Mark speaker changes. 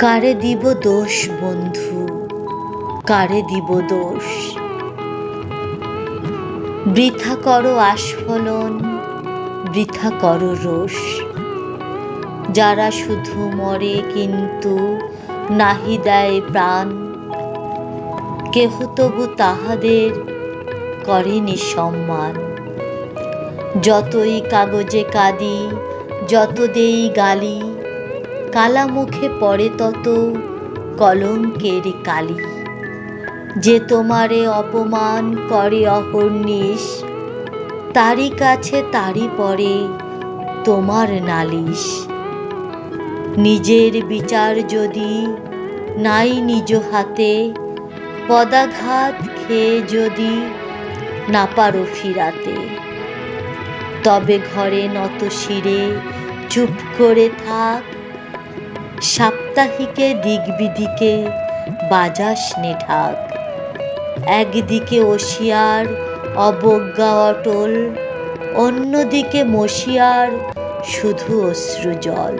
Speaker 1: কারে দিব দোষ, বন্ধু? কারে দিব দোষ? বৃথা করো আস্ফলন, বৃথা করো রোষ। যারা শুধু মরে কিন্তু নাহি দেয় প্রাণ, কেহ তবু তাহাদের করেনি সম্মান। যতই কাগজে কাঁদি, যত দেই গালি কালা মুখে পড়ে তত কলঙ্কের কালি। যে তোমারে অপমান করে অহর্নিশ, তারই কাছে তারই পরে তোমার নালিশ। নিজের বিচার যদি নাই নিজ হাতে, পদাঘাত খেয়ে যদি না পারো ফিরাতে। তবে ঘরে নত শিরে চুপ করে থাক সাপ্তাহিকে দিকবিদিকে বাজাস নেঢাক। একদিকে ওশিয়ার অবজ্ঞা অটল অন্যদিকে মশিয়ার শুধু অশ্রু জল